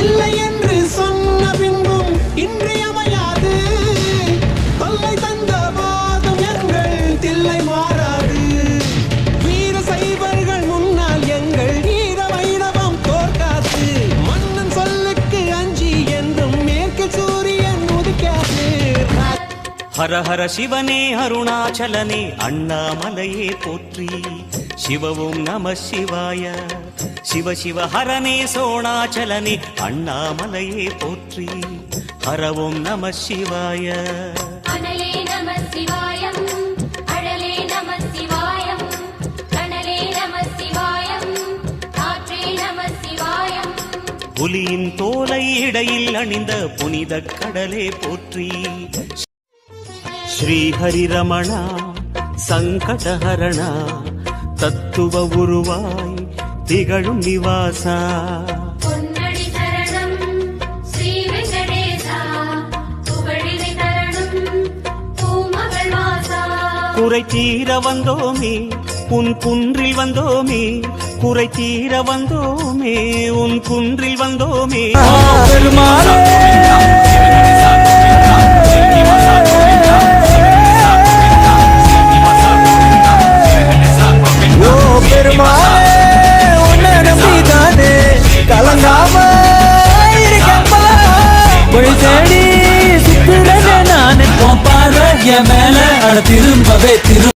இல்லை என்று சொன்ன பின்பும் இன்றியமையாது தொல்லை தந்த போதும் எங்கள் தில்லை மாறாது. வீர சைவர்கள் முன்னால் எங்கள் வீர வைரவம் தோற்காது. மன்னன் சொல்லுக்கு அஞ்சி என்றும் மேற்கு சூரியன் உதிக்காது. ஹர ஹர சிவனே அருணாச்சலனே அண்ணாமலையே போற்றி. சிவவும் நம சிவாய. சிவ சிவ ஹரனே சோணாச்சலனே அண்ணாமலையே போற்றி. ஹரவும் நம சிவாய. அனலே நம சிவாயம். அழலே நம சிவாயம். கனலே நம சிவாயம். காற்றே நம சிவாயம். புலியின் தோலை இடையில் அணிந்த புனித கடலே போற்றி. ஸ்ரீஹரிரமணா சங்கடஹரணா தத்துவ உருவாய் திகழும் நிவாசா. பொன்னடி சரணம் ஸ்ரீ வெங்கடேசா. புகழினை தரணும் பூமகள் வாசா. குறை தீர வந்தோமே உன் குன்றில் வந்தோமே குறை தீர வந்தோமே உன் குன்றில் வந்தோமே. ஓ தேடி என் மேல அட திரும்பவே திரு